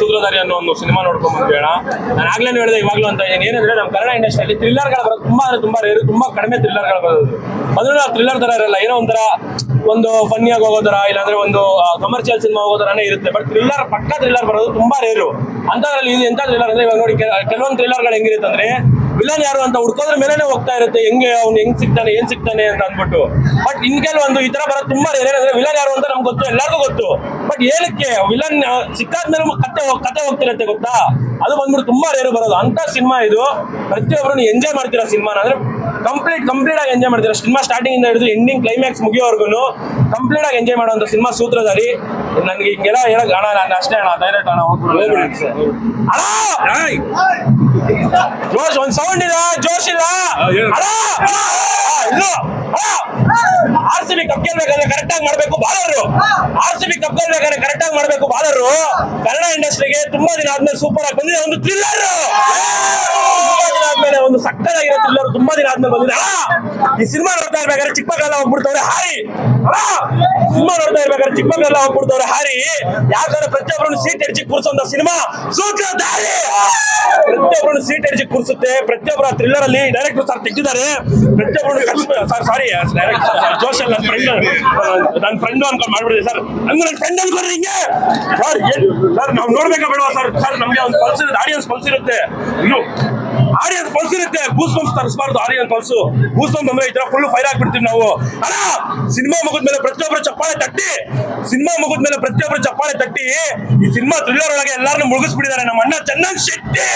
ಸೂತ್ರಧಾರಿ ಅನ್ನೋ ಒಂದು ಸಿನಿಮಾ ನೋಡ್ಕೊಂಡ್ ಬಂದ್ಬೇಡ ನಾನು ಆಗ್ಲೇ ಹೇಳಿದೆ, ಇವಾಗ್ಲೂ ಅಂತ ಏನ್ ಏನಂದ್ರೆ ನಮ್ಮ ಕನ್ನಡ ಇಂಡಸ್ಟ್ರಿಯಲ್ಲಿ ಥ್ರಿಲ್ಲರ್ಗಳು ಬರೋದು ತುಂಬಾ ಅಂದ್ರೆ ತುಂಬಾ ರೇರು ತುಂಬಾ ಕಡಿಮೆ ಥ್ರಿಲ್ಲರ್ಗಳು ಬರೋದು. ಮೊದಲು ಥ್ರಿಲ್ಲರ್ ತರ ಇರಲ್ಲ, ಏನೋ ಒಂಥರ ಒಂದು ಫನ್ನಿಯಾಗಿ ಹೋಗೋ ತರ ಇಲ್ಲಾಂದ್ರೆ ಒಂದು ಕಮರ್ಷಿಯಲ್ ಸಿನಿಮಾ ಹೋಗೋ ತರನೇ ಇರುತ್ತೆ. ಬಟ್ ಥ್ರಿಲ್ಲರ್ ಪಕ್ಕ ಥ್ರಿಲ್ಲರ್ ಬರೋದು ತುಂಬಾ ರೇರು ಅಂತದ್ರಲ್ಲಿ ಇದು ಎಂತ ಥ್ರಿಲ್ಲರ್ ಅಂದ್ರೆ ಇವಾಗ ನೋಡಿ ಕೆಲವೊಂದು ಕೆಲವೊಂದು ಥ್ರಿಲ್ಲರ್ಗಳು ಹೆಂಗಿರುತ್ತೆ ಅಂದ್ರೆ ವಿಲನ್ ಯಾರು ಅಂತ ಹುಡ್ಕೋದ್ರ ಮೇಲೆ ಹೋಗ್ತಾ ಇರುತ್ತೆ ಹೆಂಗೆ ಅವ್ನು ಹೆಂಗ್ ಸಿಗ್ತಾನೆ ಏನ್ ಸಿಗ್ತಾನೆ ಅಂತ ಅಂದ್ಬಿಟ್ಟು. ಬಟ್ ಇನ್ ಕೆಲವೊಂದು ಈ ತರ ಬರೋದು ತುಂಬಾ ರೇರ್ ಏನಂದ್ರೆ ವಿಲನ್ ಯಾರು ಅಂತ ನಮ್ಗೆ ಗೊತ್ತು ಎಲ್ಲರಿಗೂ ಗೊತ್ತು. ಬಟ್ ಏನಕ್ಕೆ ವಿಲನ್ ಸಿಕ್ಕಾದ್ಮೇಲೆ ಕತೆ ಕತೆ ಹೋಗ್ತಿರತ್ತೆ ಗೊತ್ತಾ? ಅದು ಬಂದ್ಬಿಟ್ಟು ತುಂಬಾ ರೇರು ಬರೋದು. ಅಂತ ಸಿನಿಮಾ ಇದು. ಪ್ರತಿಯೊಬ್ಬರು ಎಂಜಾಯ್ ಮಾಡ್ತೀರಾ ಸಿನಿಮಾನ? ಅಂದ್ರೆ ಕಂಪ್ಲೀಟ್ ಕಂಪ್ಲೀಟ್ ಆಗಿ ಎಂಜಾಯ್ ಮಾಡ್ತೀರಾ? ಸಿನಿಮಾ ಸ್ಟಾರ್ಟಿಂಗ್ ಇಂದ ಹಿಡಿದು ಎಂಡಿಂಗ್ ಕ್ಲೈಮ್ಯಾಕ್ಸ್ ಮುಗಿಯೋವರೆಗೂ ಕಂಪ್ಲೀಟ್ ಆಗಿ ಎಂಜಾಯ್ ಮಾಡುವಂತ ಸಿನಿಮಾ ಸೂತ್ರಧಾರಿ ನನ್ಗೆ ಹಿಂಗೆಲ್ಲ ಹೇಳಕ್ ಅಣ್ಣ ನಾನು ಅಷ್ಟೇ ಅಣ್ಣ ಡೈರೆಕ್ಟ್ ಅಣ್ಣ. ಜೋಶ್ ಒಂದ್ ಸೌಂಡ್ ಇಲ್ಲ ಜೋಶ್ ಇಲ್ಲ? ಆರ್ ಸಿ ಬಿ ಕರೆಕ್ಟ್ ಆಗಿ ಮಾಡ್ಬೇಕು bowler. R C B cup ಗೆಲ್ಬೇಕಾದ್ರೆ correct ಆಗಿ ಮಾಡ್ಬೇಕು ಬಾಲರು. ಕನ್ನಡ ಇಂಡಸ್ಟ್ರಿಗೆ ತುಂಬಾ ದಿನ ಆದ್ಮೇಲೆ ಸೂಪರ್ ಆಗಿ ಬಂದಿದೆ. ಒಂದು ಥ್ರಿಲ್ಲರ್ ಒಂದು ಸಕ್ಕತ್ತಾಗಿರೋ ಥ್ರಿಲ್ಲರ್ ತುಂಬಾ ದಿನ ಆದ್ಮೇಲೆ ಬಂದಿದೆ. ಈ ಸಿನಿಮಾ ನೋಡ್ತಾ ಇರ್ಬೇಕಾದ್ರೆ ಚಿಕ್ಕ ಹಾರಿ! ಸಿನಿಮಾ ನೋಡ್ತಾ ಇರ್ಬೇಕಾದ್ರೆ ಚಿಕ್ಕ ಮಕ್ಕಳೆಲ್ಲ ಹಾರಿ! ಯಾಕಂದ್ರೆ ಪ್ರತಿಯೊಬ್ಬರನ್ನು ಸೀಟ್ ಎಡ್ಜಿ ಕೂರಿಸುವಂತ ಸಿನಿಮಾ ಸೂತ್ರಧಾರಿ ಪ್ರತಿಯೊಬ್ಬರನ್ನು ಸೀಟ್ ಎಡ್ಜಿ ಕೂರಿಸುತ್ತೆ. ಪ್ರತಿಯೊಬ್ಬರ ಥ್ರಿಲ್ಲರ್ ಅಲ್ಲಿ ಡೈರೆಕ್ಟರ್ ಸರ್ ತೆಗ್ದಿದ್ದಾರೆ. ಪ್ರತಿಯೊಬ್ಬರು ಸರ್ ಸಾರಿ ಡೈರೆಕ್ಟರ್ ಜೋಶ್ ನನ್ನ ಫ್ರೆಂಡ್ ನನ್ನ ಫ್ರೆಂಡ್ ಅನ್ಕೊಂಡು ಮಾಡ್ಬಿಡಿದೆ ಸರ್ ಹಂಗ ನನ್ನ ಫ್ರೆಂಡ್ ಅನ್ಕೊಂಡ್ರಿ ಹಿಂಗೆ. ಸರ್ ಸರ್ ನಾವು ನೋಡ್ಬೇಕಾ ಬೇಡವಾ ಸರ್ ಸರ್ ನಮ್ಗೆ ಒಂದು ಪಲ್ಸ್ ಆಡಿಯನ್ಸ್ ಪಲ್ಸ್ ಇರುತ್ತೆ. ಆಡಿಯನ್ಸ್ ಪಲ್ಸ್ ಇರುತ್ತೆ. ಗೂಸ್ ಬಂಪ್ಸ್ ತರಿಸಬಾರ್ದು ಆರಿಯನ್ ಪಲ್ಸು ಗೂಸ್ ಬಂಪ್ ಅಂದ್ರೆ ಈ ಫುಲ್ ಫೈರ್ ಆಗ್ಬಿಡ್ತೀವಿ ನಾವು. ಅಲ್ಲ ಸಿನಿಮಾ ಮುಗಿದ ಮೇಲೆ ಪ್ರತಿಯೊಬ್ಬರು ಚಪ್ಪಾಳೆ ತಟ್ಟಿ. ಸಿನಿಮಾ ಮುಗಿದ ಮೇಲೆ ಪ್ರತಿಯೊಬ್ಬರು ಚಪ್ಪಾಳೆ ತಟ್ಟಿ. ಈ ಸಿನಿಮಾ ಥ್ರಿಲ್ಲರ್ ಒಳಗೆ ಎಲ್ಲಾರನ್ನು ಮುಳುಗಿಸ್ಬಿಟ್ಟಿದ್ದಾರೆ ನಮ್ಮ ಅಣ್ಣ ಚಂದನ್ ಶೆಟ್ಟಿ.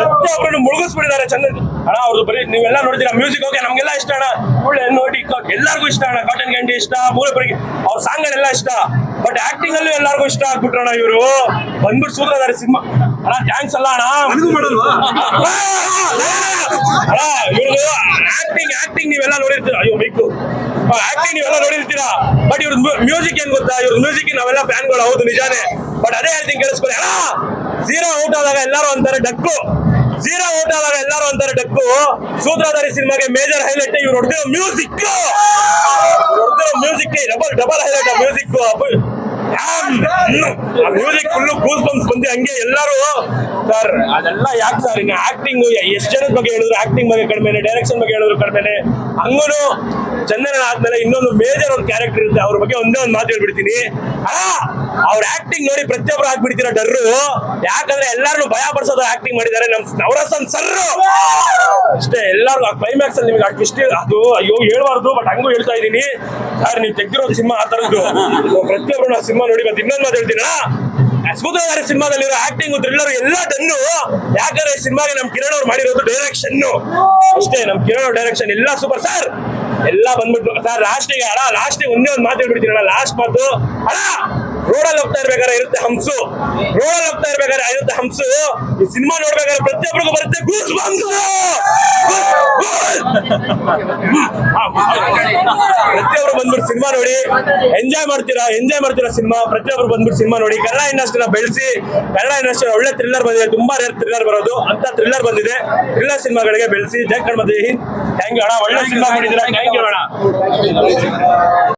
ಪ್ರತಿಯೊಬ್ಬರನ್ನು ಮುಳುಗಿಸ್ಬಿಟ್ಟಿದ್ದಾರೆ ಚಂದನ್. ಅಣ್ಣ, ಅವ್ರದ್ದು ಬರೀ ನೀವೆಲ್ಲ ನೋಡಿದ್ದೀರಾ ಮ್ಯೂಸಿಕ್ ಓಕೆ ನಮ್ಗೆಲ್ಲ ಇಷ್ಟ ಅಣ್ಣ. ಒಳ್ಳೆ ನೋಡಿ ಎಲ್ಲರಿಗೂ ಇಷ್ಟ ಅಣ್ಣ. ಕಾಟನ್ ಗಂಡಿ ಇಷ್ಟ ಮೂರಪರಿಗೆ ಅವ್ರ ಸಾಂಗ್ಗಳೆಲ್ಲ ಇಷ್ಟ. ಬಟ್ ಆಕ್ಟಿಂಗ್ ಅಲ್ಲೂ ಎಲ್ಲರಿಗೂ ಇಷ್ಟ ಆಗ್ಬಿಟ್ರಣ ಇವರು. ಬಂದ್ಬಿಟ್ಟು ಸೂತ್ರಧಾರಿ ಸಿನಿಮಾ. ಅಣ್ಣ ಥ್ಯಾಂಕ್ಸ್ ಅಲ್ಲ ಅಣ್ಣ. ಇವ್ರದ್ದು ಆಕ್ಟಿಂಗ್ ಆಕ್ಟಿಂಗ್ ನೀವೆಲ್ಲ ನೋಡಿರ್ತೀರಾ. ಅಯ್ಯೋ ಬೇಕು ಆಕ್ಟಿಂಗ್ ನೀವೆಲ್ಲ ನೋಡಿರ್ತೀರಾ. ಬಟ್ ಇವ್ರ ಮ್ಯೂಸಿಕ್ ಏನ್ ಗೊತ್ತಾ? ಇವ್ರ ಮ್ಯೂಸಿಕ್ ನಾವೆಲ್ಲ ಫ್ಯಾನ್ಗಳು ಹೌದು ನಿಜಾನೇ. ಬಟ್ ಅದೇ ಹೇಳ್ತೀನಿ ಕೇಳಿಸ್ಕೊಳ್ಳಿ. ಅಣ್ಣ ಝೀರೋ ಔಟ್ ಆದಾಗ ಎಲ್ಲರೂ ಅಂತಾರೆ ಡಕ್ಕು. ಝೀರೋ ಔಟ್ ಆದಾಗ ಎಲ್ಲರೂ ಅಂತಾರೆ ಡಕ್ಕು. ಸೂತ್ರಧಾರಿ ಸಿನಿಮಾಗೆ ಮೇಜರ್ ಹೈಲೈಟ್ ಇವ್ರು ಹೊಡೆದಿರೋ music ಹೊಡೆದಿರೋ music double double highlight music music full goose bumps ಬಂದು ಹಂಗೆ ಎಲ್ಲರೂ ಸರ್, ಅದೆಲ್ಲ ಯಾಕೆ ಸರ್? ಇನ್ನು ಆಕ್ಟಿಂಗ್ ಎಷ್ಟು ಜನದ ಬಗ್ಗೆ ಹೇಳಿದ್ರು? ಆಕ್ಟಿಂಗ್ ಬಗ್ಗೆ ಕಡಿಮೆನೆ ಡೈರೆಕ್ಷನ್ ಬಗ್ಗೆ ಹೇಳಿದ್ರು ಕಡಿಮೆನೆ. ಹಂಗೂ ಚಂದನ ಆದ್ಮೇಲೆ ಇನ್ನೊಂದು ಮೇಜರ್ ಒಂದು ಕ್ಯಾರೆಕ್ಟರ್ ಇರುತ್ತೆ. ಅವ್ರ ಬಗ್ಗೆ ಒಂದೇ ಒಂದು ಮಾತು ಹೇಳ್ಬಿಡ್ತೀನಿ. ಅವ್ರ ಆಕ್ಟಿಂಗ್ ನೋಡಿ ಪ್ರತಿಯೊಬ್ಬರು ಹಾಕ್ಬಿಡ್ತೀರ ಡರ್ರು? ಯಾಕಂದ್ರೆ ಎಲ್ಲಾರು ಭಯ ಪಡಿಸೋದು ಆಕ್ಟಿಂಗ್ ಮಾಡಿದ್ದಾರೆ. ನಮ್ ನವರಸನ್ ಸರ್ ಅಷ್ಟೇ ಎಲ್ಲಾರು ಕ್ಲೈಮ್ಯಾಕ್ಸ್ ಅಲ್ಲಿ ನಿಮ್ಗೆ ಆ twist ಅದು, ಅಯ್ಯೋ, ಹೇಳ್ಬಾರ್ದು ಬಟ್ ಹಂಗೂ ಹೇಳ್ತಾ ಇದೀನಿ ಸರ್, ನೀವು ತೆಗ್ದಿರೋ ಸಿನಿಮಾ ಆ ತರದ್ದು ಪ್ರತಿಯೊಬ್ಬರು ಸಿನಿಮಾ ನೋಡಿ ಮತ್ತೆ ಇನ್ನೊಂದು ಮಾತು ಹೇಳ್ತೀನ? ಸೂತ್ರಧಾರಿ ಸಿನಿಮಾದಲ್ಲಿರೋ ಆಕ್ಟಿಂಗ್ ಥ್ರಿಲ್ಲರ್ ಎಲ್ಲ ಡನ್ನು ಯಾಕಂದ್ರೆ ಸಿನಿಮಾಗೆ ನಮ್ ಕಿರಣ್ ಅವ್ರು ಮಾಡಿರೋದು ಡೈರೆಕ್ಷನ್ ಅಷ್ಟೇ, ನಮ್ ಕಿರಣ್ ಅವ್ರ ಡೈರೆಕ್ಷನ್ ಎಲ್ಲ ಸೂಪರ್ ಸರ್ ಎಲ್ಲ ಬಂದ್ಬಿಟ್ಟು ಸರ್ ಲಾಸ್ಟಿಗೆ ಅಣ್ಣ ಲಾಸ್ಟಿಗೆ ಒಂದೇ ಒಂದು ಮಾತು ಹೇಳ್ಬಿಡ್ತೀನಿ ಅಣ್ಣ ಲಾಸ್ಟ್ ಮಾತು. ಅಣ್ಣ ರೋಡಲ್ಲಿ ಹೋಗ್ತಾ ಇರ್ಬೇಕಾದ್ರೆ ಇರುತ್ತೆ ಹಂಸು. ರೋಡಲ್ಲಿ ಹೋಗ್ತಾ ಇರ್ಬೇಕಾದ್ರೆ ಇರುತ್ತೆ ಹಂಸು. ಈ ಸಿನಿಮಾ ನೋಡ್ಬೇಕಾದ್ರೆ ಪ್ರತಿಯೊಬ್ಬರಿಗೂ ಬರುತ್ತೆ ಗೂಸ್ ಬಂಸು ಪ್ರತಿಯೊಬ್ರು ಬಂದ್ಬಿಟ್ಟು ಸಿನಿಮಾ ನೋಡಿ. ಎಂಜಾಯ್ ಮಾಡ್ತೀರಾ? ಎಂಜಾಯ್ ಮಾಡ್ತೀರಾ ಸಿನಿಮಾ? ಪ್ರತಿಯೊಬ್ರು ಬಂದ್ಬಿಟ್ಟು ಸಿನಿಮಾ ನೋಡಿ. ಕನ್ನಡ ಇಂಡಸ್ಟ್ರಿನ ಬೆಳೆಸಿ ಕನ್ನಡ ಇಂಡಸ್ಟ್ರಿ ಒಳ್ಳೆ ಥ್ರಿಲ್ಲರ್ ಬಂದಿದೆ. ತುಂಬಾ ರೇರ್ ಥ್ರಿಲ್ಲರ್ ಬರೋದು. ಅಂತ ಥ್ರಿಲ್ಲರ್ ಬಂದಿದೆ. ಥ್ರಿಲ್ಲರ್ ಸಿನಿಮಾಗಳಿಗೆ ಬೆಳೆಸಿ ಜಯ ಕಣ್ಮತಿ ಥ್ಯಾಂಕ್ ಯು ಅಣ್ಣ. ಒಳ್ಳೆ ಸಿನಿಮಾ ಮಾಡಿದ್ದೀರಾ? ಥ್ಯಾಂಕ್ ಯು ಅಣ್ಣ.